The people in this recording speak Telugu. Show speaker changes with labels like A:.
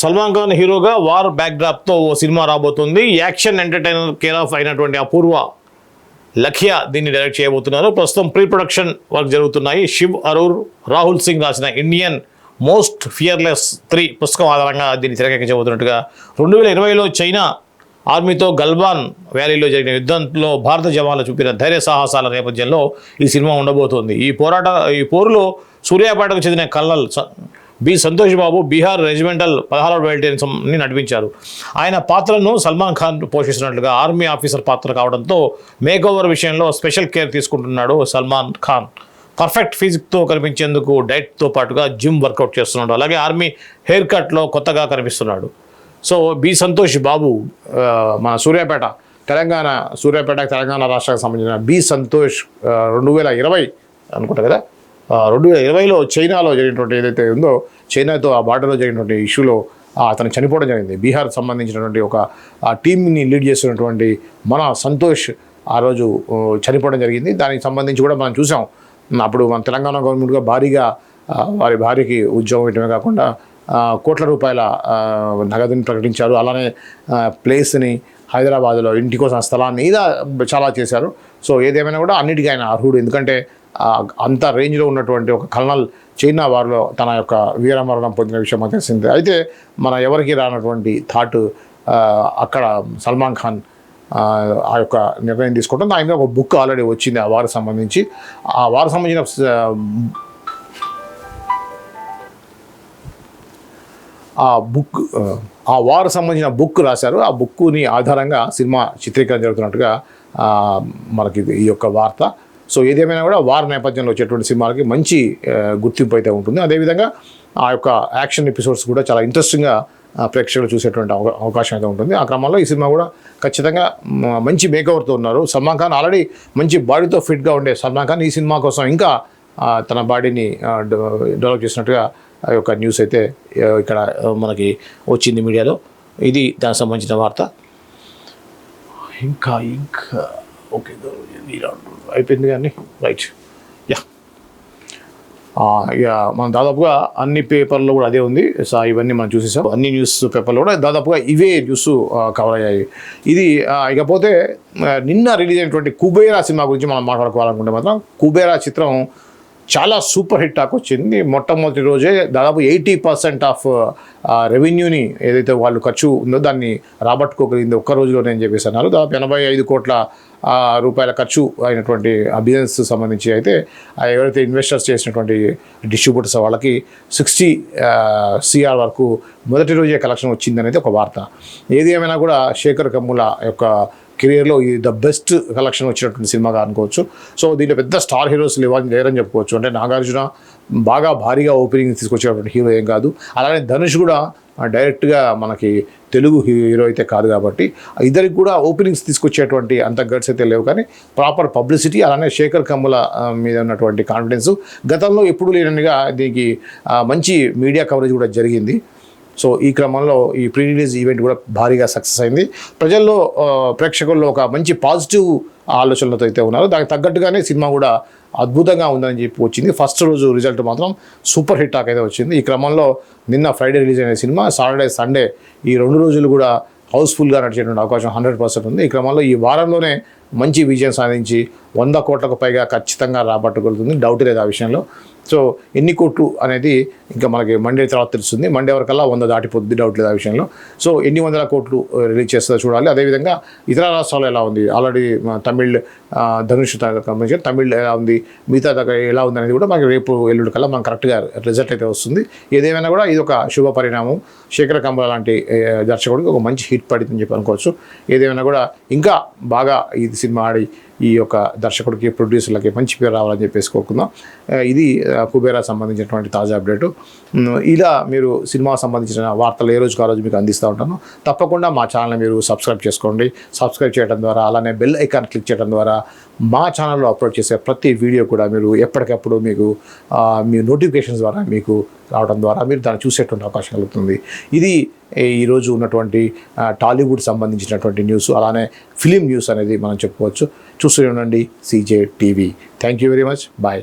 A: సల్మాన్ ఖాన్ హీరోగా వార్ బ్యాక్డ్రాప్తో ఓ సినిమా రాబోతుంది. యాక్షన్ ఎంటర్టైనర్ కేర్ ఆఫ్ అయినటువంటి అపూర్వ లఖియా దీన్ని డైరెక్ట్ చేయబోతున్నారు. ప్రస్తుతం ప్రీ ప్రొడక్షన్ వర్క్ జరుగుతున్నాయి. శివ్ అరూర్ రాహుల్ సింగ్ రాసిన ఇండియన్ మోస్ట్ ఫియర్లెస్ త్రీ పుస్తకం ఆధారంగా దీన్ని తెరకెక్కించబోతున్నట్టుగా రెండు వేల ఇరవైలో చైనా ఆర్మీతో గల్వాన్ వ్యాలీలో జరిగిన యుద్ధంలో భారత జవాన్లు చూపిన ధైర్య సాహసాల నేపథ్యంలో ఈ సినిమా ఉండబోతోంది. ఈ పోరాట ఈ పోరులో సూర్యాపేటకు చెందిన colonel B Santosh Babu Bihar regimental పదహారవ బెటాలియన్ని నడిపించారు. ఆయన పాత్రను సల్మాన్ ఖాన్ పోషిస్తున్నట్లుగా ఆర్మీ ఆఫీసర్ పాత్ర కావడంతో మేక్ ఓవర్ విషయంలో స్పెషల్ కేర్ తీసుకుంటున్నాడు సల్మాన్ ఖాన్. పర్ఫెక్ట్ ఫిజిక్తో కనిపించేందుకు డైట్తో పాటుగా జిమ్ వర్కౌట్ చేస్తున్నాడు. అలాగే ఆర్మీ హెయిర్ కట్లో కొత్తగా కనిపిస్తున్నాడు. సో బి సంతోష్ బాబు మన సూర్యాపేట తెలంగాణ సూర్యాపేట తెలంగాణ రాష్ట్రానికి సంబంధించిన బి సంతోష్ రెండు వేల ఇరవై అనుకుంటా కదా? రెండు వేల ఇరవైలో చైనాలో జరిగినటువంటి ఏదైతే ఉందో చైనాతో ఆ బార్డర్లో జరిగినటువంటి ఇష్యూలో అతను చనిపోవడం జరిగింది. బీహార్ సంబంధించినటువంటి ఒక ఆ టీంని లీడ్ చేస్తున్నటువంటి మన సంతోష్ ఆ రోజు చనిపోవడం జరిగింది. దానికి సంబంధించి కూడా మనం చూసాం. అప్పుడు మన తెలంగాణ గవర్నమెంట్గా భారీగా వారి భార్యకి ఉద్యోగం ఇవ్వడమే కాకుండా కోట్ల రూపాయల నగదుని ప్రకటించారు. అలానే ప్లేస్ని హైదరాబాద్లో ఇంటి కోసం స్థలాన్ని ఇలా చాలా చేశారు. సో ఏదేమైనా కూడా అన్నిటికీ ఆయన అర్హుడు. ఎందుకంటే అంత రేంజ్లో ఉన్నటువంటి ఒక కల్నల్ చైనా వారిలో తన యొక్క వీరమరణం పొందిన విషయం మాకు తెలిసిందే. అయితే మన ఎవరికి రానటువంటి థాట్ అక్కడ సల్మాన్ ఖాన్ ఆ, యొక్క నిర్ణయం తీసుకోవడం ఆయన మీద ఒక బుక్ ఆల్రెడీ వచ్చింది ఆ వారికి సంబంధించి. ఆ వారికి సంబంధించిన ఆ, బుక్ ఆ వారు సంబంధించిన బుక్ రాశారు. ఆ బుక్ని ఆధారంగా సినిమా చిత్రీకరణ జరుగుతున్నట్టుగా మనకి ఇది ఈ యొక్క వార్త సో ఏదేమైనా కూడా వార్ నేపథ్యంలో వచ్చేటువంటి సినిమాలకి మంచి గుర్తింపు అయితే ఉంటుంది. అదేవిధంగా ఆ యొక్క యాక్షన్ ఎపిసోడ్స్ కూడా చాలా ఇంట్రెస్టింగ్గా ప్రేక్షకులు చూసేటువంటి అవ- అవకాశం అయితే ఉంటుంది. ఆ క్రమంలో ఈ సినిమా కూడా ఖచ్చితంగా మంచి మేకవర్తో ఉన్నారు. సల్మాన్ ఖాన్ ఆల్రెడీ మంచి బాడీతో ఫిట్గా ఉండే సల్మాన్ ఖాన్ ఈ సినిమా కోసం ఇంకా తన బాడీని డెవలప్ చేసినట్టుగా ఆ యొక్క న్యూస్ అయితే ఇక్కడ మనకి వచ్చింది మీడియాలో. ఇది దానికి సంబంధించిన వార్త. ఇంకా ఇంకా. ఓకే అయిపోయింది కానీ రైట్. యా. ఇక మనం దాదాపుగా అన్ని పేపర్లో కూడా అదే ఉంది. సో ఇవన్నీ మనం చూసేసాం. అన్ని న్యూస్ పేపర్లో కూడా దాదాపుగా ఇవే న్యూస్ కవర్ అయ్యాయి. ఇది ఇకపోతే నిన్న రిలీజ్ అయినటువంటి కుబేరా సినిమా గురించి మనం మాట్లాడుకోవాలనుకుంటే మాత్రం కుబేరా చిత్రం చాలా సూపర్ హిట్ టాక్ వచ్చింది. మొట్టమొదటి రోజే దాదాపు ఎయిటీ పర్సెంట్ ఆఫ్ రెవెన్యూని ఏదైతే వాళ్ళు ఖర్చు ఉందో దాన్ని రాబట్టుకోగలిగింది ఒక్క రోజులోనే అని చెప్పేసి అన్నారు. దాదాపు ఎనభై ఐదు కోట్ల రూపాయల ఖర్చు అయినటువంటి ఆ బిజినెస్ సంబంధించి అయితే ఎవరైతే ఇన్వెస్టర్స్ చేసినటువంటి డిస్ట్రిబ్యూటర్స్ వాళ్ళకి సిక్స్టీ సిఆర్ వరకు మొదటి రోజే కలెక్షన్ వచ్చిందనేది ఒక వార్త. ఏది ఏమైనా కూడా శేఖర్ కమ్ముల యొక్క కెరియర్లో ఇది ద బెస్ట్ కలెక్షన్ వచ్చినటువంటి సినిమాగా అనుకోవచ్చు. సో దీంట్లో పెద్ద స్టార్ హీరోస్ లేవని లేరని చెప్పుకోవచ్చు. అంటే నాగార్జున బాగా భారీగా ఓపెనింగ్ తీసుకొచ్చేటువంటి హీరో ఏం కాదు. అలానే ధనుష్ కూడా డైరెక్ట్గా మనకి తెలుగు హీరో అయితే కాదు కాబట్టి ఇద్దరికి కూడా ఓపెనింగ్స్ తీసుకొచ్చేటువంటి అంత గట్స్ అయితే లేవు. కానీ ప్రాపర్ పబ్లిసిటీ అలానే శేఖర్ కమ్ముల మీద ఉన్నటువంటి కాన్ఫిడెన్స్ గతంలో ఎప్పుడు లేనట్టుగా దీనికి మంచి మీడియా కవరేజ్ కూడా జరిగింది. సో ఈ క్రమంలో ఈ ప్రీ రిలీజ్ ఈవెంట్ కూడా భారీగా సక్సెస్ అయింది. ప్రజల్లో ప్రేక్షకుల్లో ఒక మంచి పాజిటివ్ ఆలోచనలతో అయితే ఉన్నారు. దానికి తగ్గట్టుగానే సినిమా కూడా అద్భుతంగా ఉందని చెప్పి వచ్చింది. ఫస్ట్ రోజు రిజల్ట్ మాత్రం సూపర్ హిట్ టాక్ అయితే వచ్చింది. ఈ క్రమంలో నిన్న ఫ్రైడే రిలీజ్ అయిన సినిమా సాటర్డే సండే ఈ రెండు రోజులు కూడా హౌస్ఫుల్గా నడిచేటువంటి అవకాశం హండ్రెడ్ పర్సెంట్ ఉంది. ఈ క్రమంలో ఈ వారంలోనే మంచి విజయం సాధించి వంద కోట్లకు పైగా ఖచ్చితంగా రాబట్టగలుగుతుంది డౌట్ లేదు ఆ విషయంలో. సో ఎన్ని కోట్లు అనేది ఇంకా మనకి మండే తర్వాత తెలుస్తుంది. మండే వరకల్లా వంద దాటిపోతుంది. డౌట్ లేదు ఆ విషయంలో. సో ఎన్ని వందల కోట్లు uh, రిలీజ్ చేస్తుందో చూడాలి. అదేవిధంగా ఇతర రాష్ట్రాల్లో ఎలా ఉంది? ఆల్రెడీ తమిళ్ ధనుష్ సంబంధించిన తమిళ్ ఎలా ఉంది? మిగతా దగ్గర ఎలా ఉంది అనేది కూడా మనకి రేపు ఎల్లుండి కల్లా మనకు కరెక్ట్గా రిజల్ట్ అయితే వస్తుంది. ఏదేమైనా కూడా ఇది ఒక శుభ పరిణామం. శేఖర కంబల లాంటి దర్శకుడికి ఒక మంచి హిట్ పడిందని చెప్పి అనుకోవచ్చు. ఏదేమైనా కూడా ఇంకా బాగా ఇది సినిమా ఆడి ఈ యొక్క దర్శకుడికి ప్రొడ్యూసర్లకి మంచి పేరు రావాలని చెప్పేసి కోరుకుందాం. ఇది కుబేరా సంబంధించినటువంటి తాజా అప్డేటు. ఇలా మీరు సినిమా సంబంధించిన వార్తలు ఏ రోజుకు ఆ రోజు మీకు అందిస్తూ ఉంటాను. తప్పకుండా మా ఛానల్ని మీరు సబ్స్క్రైబ్ చేసుకోండి. సబ్స్క్రైబ్ చేయడం ద్వారా అలానే బెల్ ఐకాన్ క్లిక్ చేయడం ద్వారా మా ఛానల్లో అప్లోడ్ చేసే ప్రతి వీడియో కూడా మీరు ఎప్పటికప్పుడు మీకు మీ నోటిఫికేషన్స్ ద్వారా మీకు రావడం ద్వారా మీరు దాన్ని చూసేటువంటి అవకాశం కలుగుతుంది. ఇది ఈరోజు ఉన్నటువంటి టాలీవుడ్ సంబంధించినటువంటి న్యూస్ అలానే ఫిలిం న్యూస్ అనేది మనం చెప్పుకోవచ్చు. చూస్తూనే ఉండండి CJ TV thank you very much bye